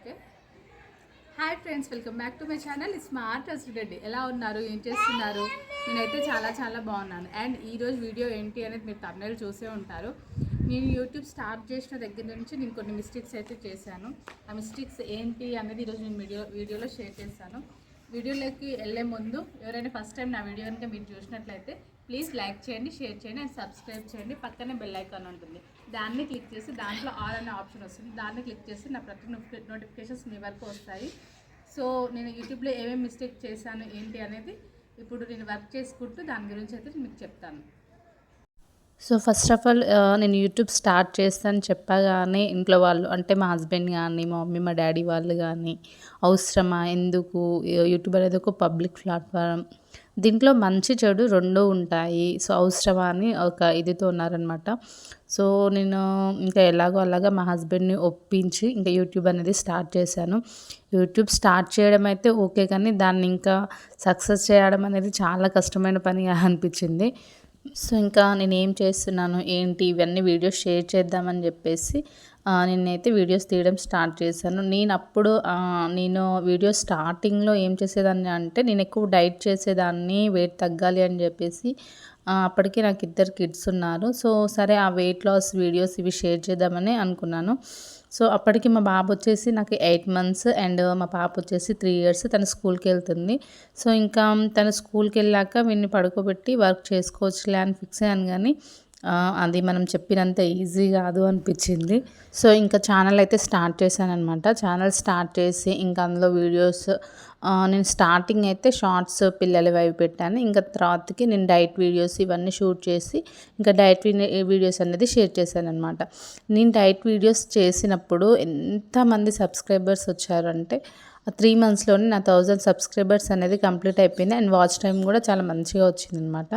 Okay. Hi friends welcome back to my channel. Smart Reddy ఎలా ఉన్నారు? ఏం చేస్తున్నారు? నేనైతే చాలా చాలా బాగున్నాను. అండ్ ఈరోజు వీడియో ఏంటి అనేది మీరు తమిళ చూసే ఉంటారు. నేను యూట్యూబ్ స్టార్ట్ చేసిన దగ్గర నుంచి నేను కొన్ని మిస్టేక్స్ అయితే చేశాను. ఆ మిస్టేక్స్ ఏంటి అనేది ఈరోజు నేను వీడియో వీడియోలో షేర్ చేశాను వీడియోలోకి వెళ్ళే ముందు ఎవరైనా ఫస్ట్ టైం నా వీడియో కనుక మీరు చూసినట్లయితే ప్లీజ్ లైక్ చేయండి షేర్ చేయండి అండ్ సబ్స్క్రైబ్ చేయండి. పక్కనే బెల్ ఐకాన్ ఉంటుంది. దాన్ని క్లిక్ చేసి దాంట్లో ఆల్ అనే ఆప్షన్ వస్తుంది. దాన్ని క్లిక్ చేసి నా ప్రతి నోటిఫికేషన్స్ మీ వరకు వస్తాయి. సో నేను యూట్యూబ్లో ఏమేమి మిస్టేక్ చేశాను ఏంటి అనేది ఇప్పుడు నేను వర్క్ చేసుకుంటూ దాని గురించి అయితే మీకు చెప్తాను. సో ఫస్ట్ ఆఫ్ ఆల్ నేను యూట్యూబ్ స్టార్ట్ చేస్తాను చెప్పగానే ఇంట్లో వాళ్ళు అంటే మా హస్బెండ్ కానీ మా మమ్మీ మా డాడీ వాళ్ళు కానీ అవసరమా? ఎందుకు? యూట్యూబ్ అనేది ఒక పబ్లిక్ ప్లాట్ఫామ్ దీంట్లో మంచి చెడు రెండు ఉంటాయి. సో అవసరమా అని ఒక ఇదితో ఉన్నారనమాట సో నేను ఇంకా ఎలాగో అలాగా మా హస్బెండ్ని ఒప్పించి ఇంకా యూట్యూబ్ అనేది స్టార్ట్ చేశాను. యూట్యూబ్ స్టార్ట్ చేయడం అయితే ఓకే కానీ దాన్ని ఇంకా సక్సెస్ చేయడం అనేది చాలా కష్టమైన పని అనిపించింది. సో ఇంకా నేను ఏం చేస్తున్నాను? ఏంటి? ఇవన్నీ వీడియోస్ షేర్ చేద్దామని చెప్పేసి నేనైతే వీడియోస్ తీయడం స్టార్ట్ చేశాను. నేను అప్పుడు నేను వీడియో స్టార్టింగ్లో ఏం చేసేదాన్ని అంటే నేను ఎక్కువ డైట్ చేసేదాన్ని వెయిట్ తగ్గాలి అని చెప్పేసి అప్పటికే నాకు ఇద్దరు కిడ్స్ ఉన్నారు. సో సరే ఆ వెయిట్ లాస్ వీడియోస్ ఇవి షేర్ చేద్దామని అనుకున్నాను. సో అప్పటికి మా బాబు వచ్చేసి నాకు ఎయిట్ మంత్స్ అండ్ మా పాప వచ్చేసి త్రీ ఇయర్స్ తన స్కూల్కి వెళ్తుంది. సో ఇంకా తన స్కూల్కి వెళ్ళాక వీడిని పడుకోబెట్టి వర్క్ చేసుకోవచ్చులే అని ఫిక్స్ అయ్యాను కానీ అది మనం చెప్పినంత ఈజీ కాదు అనిపించింది. సో ఇంకా ఛానల్ అయితే స్టార్ట్ చేశాను అనమాట ఛానల్ స్టార్ట్ చేసి ఇంకా అందులో వీడియోస్ నేను స్టార్టింగ్ అయితే షార్ట్స్ పిల్లలవి అవి పెట్టాను. ఇంకా తర్వాతకి నేను డైట్ వీడియోస్ ఇవన్నీ షూట్ చేసి ఇంకా డైట్ వీడియోస్ అనేది షేర్ చేశాను అనమాట నేను డైట్ వీడియోస్ చేసినప్పుడు ఎంతమంది సబ్స్క్రైబర్స్ వచ్చారంటే ఆ త్రీ మంత్స్లోనే నా థౌజండ్ సబ్స్క్రైబర్స్ అనేది కంప్లీట్ అయిపోయింది. అండ్ వాచ్ టైం కూడా చాలా మంచిగా వచ్చిందనమాట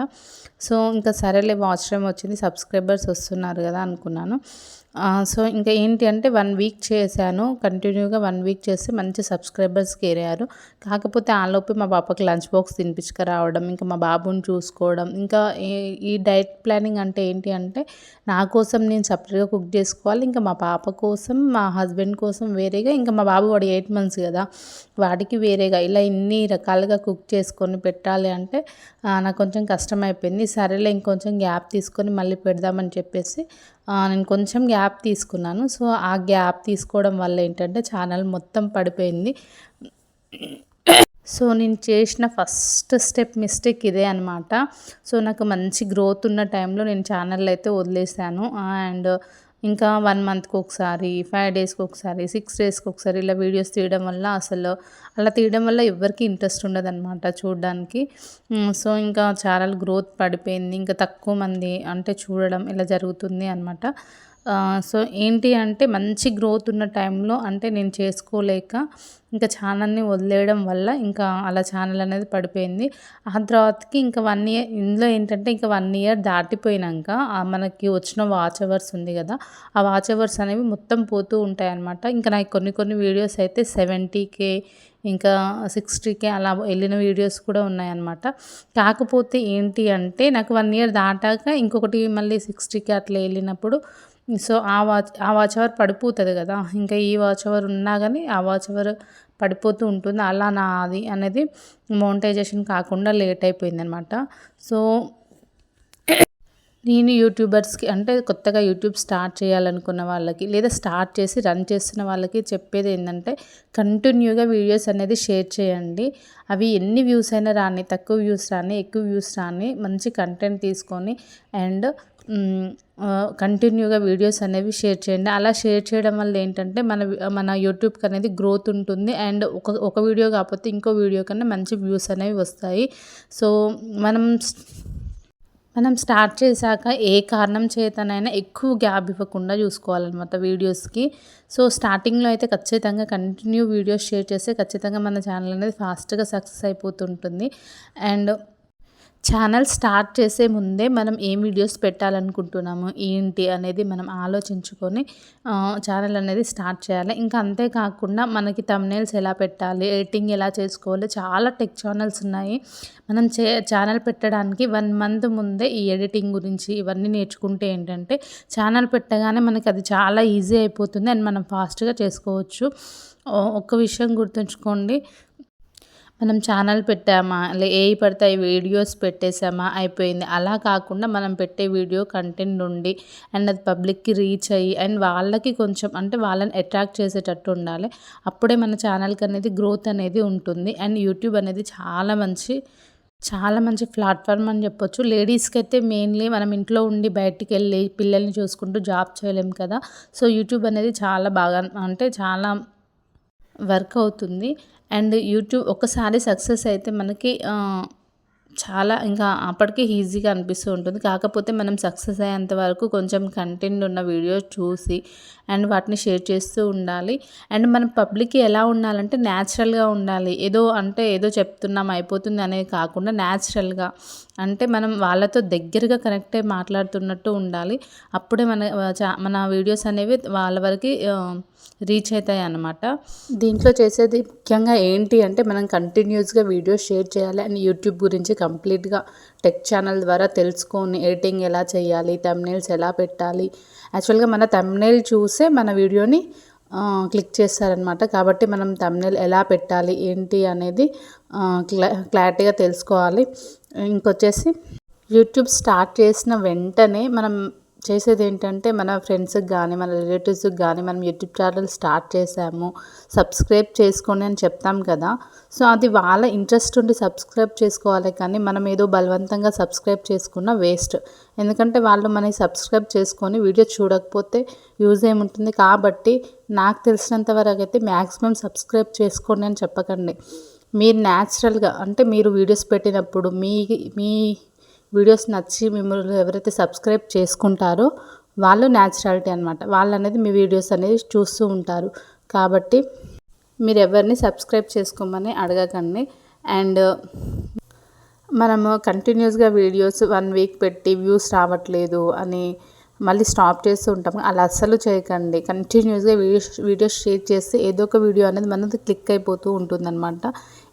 సో ఇంకా సరేలే వాచ్ టైం వచ్చింది సబ్స్క్రైబర్స్ వస్తున్నారు కదా అనుకున్నాను. సో ఇంకా ఏంటి అంటే వన్ వీక్ చేశాను. కంటిన్యూగా వన్ వీక్ చేసి మంచి సబ్స్క్రైబర్స్కి ఏరారు కాకపోతే ఆలోపు మా పాపకి లంచ్ బాక్స్ తినిపించుకురావడం ఇంకా మా బాబుని చూసుకోవడం ఇంకా ఈ- ఈ డైట్ ప్లానింగ్ అంటే ఏంటి అంటే నా కోసం నేను సపరేట్గా కుక్ చేసుకోవాలి. ఇంకా మా పాప కోసం మా హస్బెండ్ కోసం వేరేగా ఇంకా మా బాబు వాడు ఎయిట్ మంత్స్ కదా వాడికి వేరేగా ఇలా ఇన్ని రకాలుగా కుక్ చేసుకొని పెట్టాలి అంటే నాకు కొంచెం కష్టం అయిపోయింది సరేలే ఇంకొంచెం గ్యాప్ తీసుకొని మళ్ళీ పెడదామని చెప్పేసి నేను కొంచెం గ్యాప్ తీసుకున్నాను. సో ఆ గ్యాప్ తీసుకోవడం వల్ల ఏంటంటే ఛానల్ మొత్తం పడిపోయింది. సో నేను చేసిన ఫస్ట్ స్టెప్ మిస్టేక్ ఇదే అనమాట సో నాకు మంచి గ్రోత్ ఉన్న టైంలో నేను ఛానల్ అయితే వదిలేసాను. అండ్ ఇంకా వన్ మంత్కి ఒకసారి ఫైవ్ డేస్కి ఒకసారి సిక్స్ డేస్కి ఒకసారి ఇలా వీడియోస్ తీయడం వల్ల అసలు అలా తీయడం వల్ల ఎవరికి ఇంట్రెస్ట్ ఉండదన్నమాట చూడడానికి. సో ఇంకా ఛానల్ గ్రోత్ పడిపోయింది. ఇంకా తక్కువ మంది అంటే చూడడం ఇలా జరుగుతుంది అనమాట సో ఏంటి అంటే మంచి గ్రోత్ ఉన్న టైంలో అంటే నేను చేసుకోలేక ఇంకా ఛానల్ని వదిలేయడం వల్ల ఇంకా అలా ఛానల్ అనేది పడిపోయింది. ఆ తర్వాతకి ఇంకా వన్ ఇయర్ ఇందులో ఏంటంటే ఇంకా వన్ ఇయర్ దాటిపోయినాక మనకి వచ్చిన వాచ్ అవర్స్ ఉంది కదా ఆ వాచ్ అవర్స్ అనేవి మొత్తం పోతూ ఉంటాయి అన్నమాట ఇంకా నాకు కొన్ని కొన్ని వీడియోస్ అయితే సెవెంటీకే ఇంకా సిక్స్టీకే అలా వెళ్ళిన వీడియోస్ కూడా ఉన్నాయన్నమాట. కాకపోతే ఏంటి అంటే నాకు వన్ ఇయర్ దాటాక ఇంకొకటి మళ్ళీ సిక్స్టీకి అట్లా వెళ్ళినప్పుడు సో ఆ వాచ్ ఆ వాచ్ అవర్ పడిపోతుంది కదా. ఇంకా ఈ వాచ్ అవర్ ఉన్నా కానీ ఆ వాచ్ అవర్ పడిపోతూ ఉంటుంది. అలా నాది అనేది మోనిటైజేషన్ కాకుండా లేట్ అయిపోయింది అనమాట సో నేను యూట్యూబర్స్కి అంటే కొత్తగా యూట్యూబ్ స్టార్ట్ చేయాలనుకున్న వాళ్ళకి లేదా స్టార్ట్ చేసి రన్ చేస్తున్న వాళ్ళకి చెప్పేది ఏంటంటే కంటిన్యూగా వీడియోస్ అనేది షేర్ చేయండి. అవి ఎన్ని వ్యూస్ అయినా రాని తక్కువ వ్యూస్ రాని ఎక్కువ వ్యూస్ రాని మంచి కంటెంట్ తీసుకొని అండ్ కంటిన్యూగా వీడియోస్ అనేవి షేర్ చేయండి. అలా షేర్ చేయడం వల్ల ఏంటంటే మన మన యూట్యూబ్కి అనేది గ్రోత్ ఉంటుంది. అండ్ ఒక ఒక వీడియో కాకపోతే ఇంకో వీడియో కన్నా మంచి వ్యూస్ అనేవి వస్తాయి. సో మనం మనం స్టార్ట్ చేశాక ఏ కారణం చేతనైనా ఎక్కువ గ్యాప్ ఇవ్వకుండా చూసుకోవాలన్నమాట వీడియోస్కి సో స్టార్టింగ్లో అయితే ఖచ్చితంగా కంటిన్యూ వీడియోస్ షేర్ చేస్తే ఖచ్చితంగా మన ఛానల్ అనేది ఫాస్ట్గా సక్సెస్ అయిపోతుంటుంది. అండ్ ఛానల్ స్టార్ట్ చేసే ముందే మనం ఏం వీడియోస్ పెట్టాలనుకుంటున్నాము ఏంటి అనేది మనం ఆలోచించుకొని ఛానల్ అనేది స్టార్ట్ చేయాలి. ఇంకా అంతేకాకుండా మనకి తమ్నేల్స్ ఎలా పెట్టాలి ఎడిటింగ్ ఎలా చేసుకోవాలి చాలా టెక్ ఛానల్స్ ఉన్నాయి. మనం చే ఛానల్ పెట్టడానికి వన్ మంత్ ముందే ఈ ఎడిటింగ్ గురించి ఇవన్నీ నేర్చుకుంటే ఏంటంటే ఛానల్ పెట్టగానే మనకి అది చాలా ఈజీ అయిపోతుంది అండ్ మనం ఫాస్ట్గా చేసుకోవచ్చు. ఒక్క విషయం గుర్తుంచుకోండి. మనం ఛానల్ పెట్టామా? లే ఏ పడితే వీడియోస్ పెట్టేసామా అయిపోయింది. అలా కాకుండా మనం పెట్టే వీడియో కంటెంట్ ఉండి అండ్ అది పబ్లిక్కి రీచ్ అయ్యి అండ్ వాళ్ళకి కొంచెం అంటే వాళ్ళని అట్రాక్ట్ చేసేటట్టు ఉండాలి. అప్పుడే మన ఛానల్కి అనేది గ్రోత్ అనేది ఉంటుంది. అండ్ యూట్యూబ్ అనేది చాలా మంచి చాలా మంచి ప్లాట్ఫామ్ అని చెప్పొచ్చు. లేడీస్కి అయితే మెయిన్లీ మనం ఇంట్లో ఉండి బయటికి వెళ్ళి పిల్లల్ని చూసుకుంటూ జాబ్ చేయలేం కదా. సో యూట్యూబ్ అనేది చాలా బాగా అంటే చాలా వర్క్ అవుతుంది. అండ్ యూట్యూబ్ ఒకసారి సక్సెస్ అయితే మనకి చాలా ఇంకా అప్పటికే ఈజీగా అనిపిస్తూ ఉంటుంది. కాకపోతే మనం సక్సెస్ అయ్యేంత వరకు కొంచెం కంటెంట్ ఉన్న వీడియోస్ చూసి అండ్ వాటిని షేర్ చేస్తూ ఉండాలి. అండ్ మనం పబ్లిక్కి ఎలా ఉండాలంటే న్యాచురల్గా ఉండాలి. ఏదో అంటే ఏదో చెప్తున్నాం అయిపోతుంది అనేది కాకుండా న్యాచురల్గా అంటే మనం వాళ్ళతో దగ్గరగా కనెక్ట్ అయ్యి మాట్లాడుతున్నట్టు ఉండాలి. అప్పుడే మన చా- మన వీడియోస్ అనేవి వాళ్ళ వరకు రీచ్ అవుతాయి అన్నమాట దీంట్లో చేసేది ముఖ్యంగా ఏంటి అంటే మనం కంటిన్యూస్గా వీడియోస్ షేర్ చేయాలి అండ్ యూట్యూబ్ గురించి కంప్లీట్గా టెక్ ఛానల్ ద్వారా తెలుసుకొని ఎడిటింగ్ ఎలా చేయాలి తమ్నేల్స్ ఎలా పెట్టాలి. యాక్చువల్గా మన తమ్నేల్ చూసే మన వీడియోని క్లిక్ చేస్తారనమాట కాబట్టి మనం తమ్నేల్ ఎలా పెట్టాలి ఏంటి అనేది క్లా క్లారిటీగా తెలుసుకోవాలి. ఇంకొచ్చేసి యూట్యూబ్ స్టార్ట్ చేసిన వెంటనే మనం చేసేది ఏంటంటే మన ఫ్రెండ్స్కి కానీ మన రిలేటివ్స్కి కానీ మనం యూట్యూబ్ ఛానల్ స్టార్ట్ చేసాము. సబ్స్క్రైబ్ చేసుకోండి అని చెప్తాం కదా. సో అది వాళ్ళ ఇంట్రెస్ట్ ఉండి సబ్స్క్రైబ్ చేసుకోవాలి కానీ మనం ఏదో బలవంతంగా సబ్స్క్రైబ్ చేసుకున్న వేస్ట్. ఎందుకంటే వాళ్ళు మనకి సబ్స్క్రైబ్ చేసుకొని వీడియో చూడకపోతే యూజ్ ఏముంటుంది? కాబట్టి నాకు తెలిసినంత వరకు అయితే మ్యాక్సిమం సబ్స్క్రైబ్ చేసుకోండి అని చెప్పకండి. మీరు న్యాచురల్గా అంటే మీరు వీడియోస్ పెట్టినప్పుడు మీ మీ వీడియోస్ నచ్చి మిమ్మల్ని ఎవరైతే సబ్స్క్రైబ్ చేసుకుంటారో వాళ్ళు న్యాచురాలిటీ అనమాట వాళ్ళు అనేది మీ వీడియోస్ అనేది చూస్తూ ఉంటారు. కాబట్టి మీరు ఎవరిని సబ్స్క్రైబ్ చేసుకోమని అడగకండి. అండ్ మనము కంటిన్యూస్గా వీడియోస్ వన్ వీక్ పెట్టి వ్యూస్ రావట్లేదు అని మళ్ళీ స్టాప్ చేస్తూ ఉంటాం అలా అస్సలు చేయకండి. కంటిన్యూస్గా వీడియోస్ వీడియోస్ షేర్ చేస్తే ఏదో ఒక వీడియో అనేది మనది క్లిక్ అయిపోతూ ఉంటుందన్నమాట.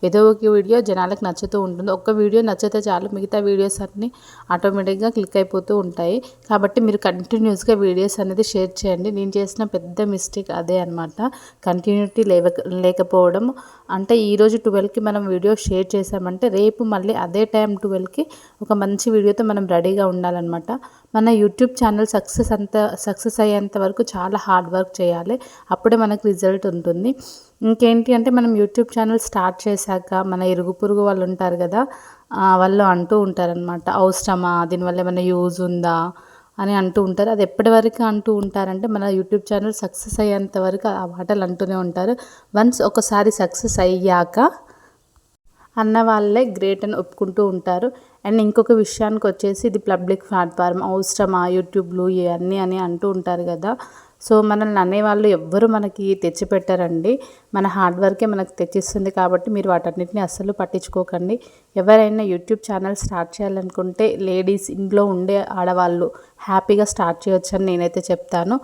ఏదో ఒక వీడియో జనాలకు నచ్చుతూ ఉంటుంది. ఒక్క వీడియో నచ్చితే చాలు మిగతా వీడియోస్ అన్నీ ఆటోమేటిక్గా క్లిక్ అయిపోతూ ఉంటాయి. కాబట్టి మీరు కంటిన్యూస్గా వీడియోస్ అనేది షేర్ చేయండి. నేను చేసిన పెద్ద మిస్టేక్ అదే అనమాట కంటిన్యూటీ లేవ లేకపోవడం. అంటే ఈరోజు ట్వెల్వ్కి మనం వీడియో షేర్ చేసామంటే రేపు మళ్ళీ అదే టైం ట్వెల్వ్కి ఒక మంచి వీడియోతో మనం రెడీగా ఉండాలన్నమాట. మన యూట్యూబ్ ఛానల్ సక్సెస్ అంత సక్సెస్ అయ్యేంత వరకు చాలా హార్డ్ వర్క్ చేయాలి. అప్పుడే మనకు రిజల్ట్ ఉంటుంది. ఇంకేంటి అంటే మనం యూట్యూబ్ ఛానల్ స్టార్ట్ చేశాక మన ఇరుగు పొరుగు వాళ్ళు ఉంటారు కదా వాళ్ళు అంటూ ఉంటారనమాట అవసరమా? దీనివల్ల ఏమైనా యూజ్ ఉందా? అని అంటూ ఉంటారు. అది ఎప్పటి వరకు అంటూ ఉంటారంటే మన యూట్యూబ్ ఛానల్ సక్సెస్ అయ్యేంత వరకు ఆ మాటలు అంటూనే ఉంటారు. వన్స్ ఒకసారి సక్సెస్ అయ్యాక అన్న వాళ్ళే గ్రేట్ అని ఒప్పుకుంటూ ఉంటారు. అండ్ ఇంకొక విషయానికి వచ్చేసి ఇది పబ్లిక్ ప్లాట్ఫామ్ అవసరమా? యూట్యూబ్లు ఇవన్నీ అని అంటూ ఉంటారు కదా. సో మనల్ని అనేవాళ్ళు ఎవ్వరు మనకి తెచ్చిపెట్టారండి. మన హార్డ్ వర్కే మనకు తెచ్చిస్తుంది కాబట్టి మీరు వాటన్నిటిని అస్సలు పట్టించుకోకండి. ఎవరైనా యూట్యూబ్ ఛానల్ స్టార్ట్ చేయాలనుకుంటే లేడీస్ ఇంట్లో ఉండే ఆడవాళ్ళు హ్యాపీగా స్టార్ట్ చేయొచ్చు అని నేనైతే చెప్తాను.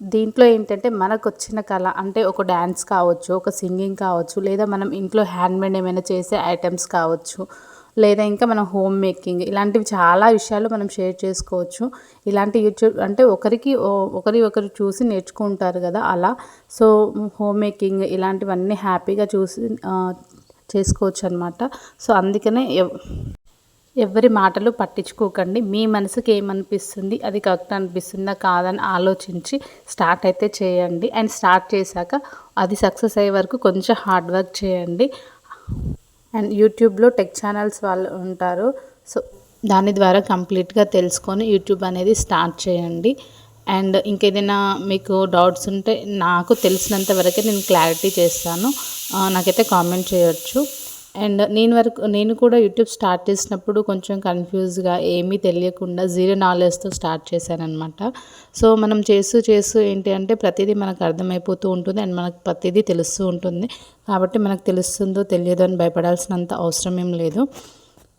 దీంట్లో ఏంటంటే మనకు వచ్చిన కళ అంటే ఒక డ్యాన్స్ కావచ్చు ఒక సింగింగ్ కావచ్చు లేదా మనం ఇంట్లో హ్యాండ్మేడ్ ఏమైనా చేసే ఐటమ్స్ కావచ్చు లేదా ఇంకా మనం హోమ్ మేకింగ్ ఇలాంటివి చాలా విషయాలు మనం షేర్ చేసుకోవచ్చు. ఇలాంటి యూట్యూబ్ అంటే ఒకరికి ఓ- ఒకరి ఒకరు చూసి నేర్చుకుంటారు కదా అలా. సో హోమ్ మేకింగ్ ఇలాంటివన్నీ హ్యాపీగా చూసి చేసుకోవచ్చు అనమాట సో అందుకనే ఎవ్- ఎవరి మాటలు పట్టించుకోకండి. మీ మనసుకి ఏమనిపిస్తుంది? అది కరెక్ట్ అనిపిస్తుందా? కాదని ఆలోచించి స్టార్ట్ అయితే చేయండి. అండ్ స్టార్ట్ చేశాక అది సక్సెస్ అయ్యే వరకు కొంచెం హార్డ్ వర్క్ చేయండి. అండ్ యూట్యూబ్లో టెక్ ఛానల్స్ వాళ్ళు ఉంటారు. సో దాని ద్వారా కంప్లీట్గా తెలుసుకొని యూట్యూబ్ అనేది స్టార్ట్ చేయండి. అండ్ ఇంకేదైనా మీకు డౌట్స్ ఉంటే నాకు తెలిసినంత వరకే నేను క్లారిటీ చేస్తాను. నాకైతే కామెంట్ చేయొచ్చు. అండ్ నేను వరకు నేను కూడా యూట్యూబ్ స్టార్ట్ చేసినప్పుడు కొంచెం కన్ఫ్యూజ్గా ఏమీ తెలియకుండా జీరో నాలెడ్జ్తో స్టార్ట్ చేశానమాట సో మనం చేస్తూ చేస్తూ ఏంటి అంటే ప్రతిదీ మనకు అర్థమైపోతూ ఉంటుంది అండ్ మనకు ప్రతిదీ తెలుస్తూ ఉంటుంది. కాబట్టి మనకు తెలుస్తుందో తెలియదో అని భయపడాల్సినంత అవసరం ఏం లేదు.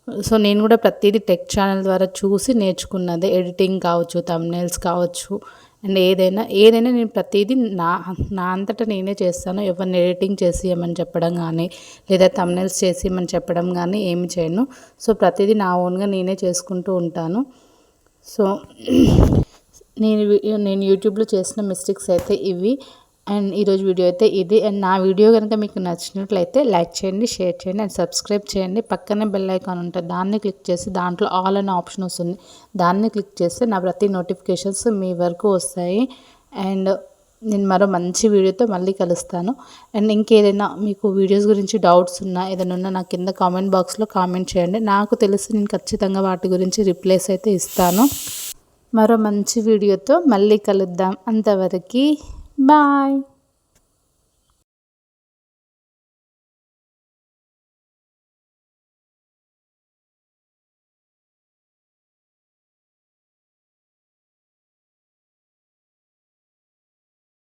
సో నేను కూడా ప్రతిదీ టెక్ ఛానల్ ద్వారా చూసి నేర్చుకున్నదే. ఎడిటింగ్ కావచ్చు తమ్నేల్స్ కావచ్చు అండ్ ఏదైనా ఏదైనా నేను ప్రతిదీ నా నా అంతటా నేనే చేస్తాను. ఎవరిని ఎడిటింగ్ చేసి చెప్పడం కానీ లేదా తమ్నెల్స్ చేసి ఇవ్వమని చెప్పడం కానీ ఏమి చేయను. సో ప్రతిదీ నా ఓన్గా నేనే చేసుకుంటూ ఉంటాను. సో నేను నేను యూట్యూబ్లో చేసిన మిస్టేక్స్ అయితే ఇవి. అండ్ ఈరోజు వీడియో అయితే ఇది. అండ్ నా వీడియో కనుక మీకు నచ్చినట్లయితే లైక్ చేయండి షేర్ చేయండి అండ్ సబ్స్క్రైబ్ చేయండి. పక్కనే బెల్ ఐకాన్ ఉంటుంది దాన్ని క్లిక్ చేసి దాంట్లో ఆల్ అనే ఆప్షన్ వస్తుంది. దాన్ని క్లిక్ చేస్తే నా ప్రతి నోటిఫికేషన్స్ మీ వరకు వస్తాయి. అండ్ నేను మరో మంచి వీడియోతో మళ్ళీ కలుస్తాను. అండ్ ఇంకేదైనా మీకు వీడియోస్ గురించి డౌట్స్ ఉన్నా ఏదైనా ఉన్నా నాకు కింద కామెంట్ బాక్స్లో కామెంట్ చేయండి. నాకు తెలిసి నేను ఖచ్చితంగా వాటి గురించి రిప్లైస్ అయితే ఇస్తాను. మరో మంచి వీడియోతో మళ్ళీ కలుద్దాం. అంతవరకు Bye.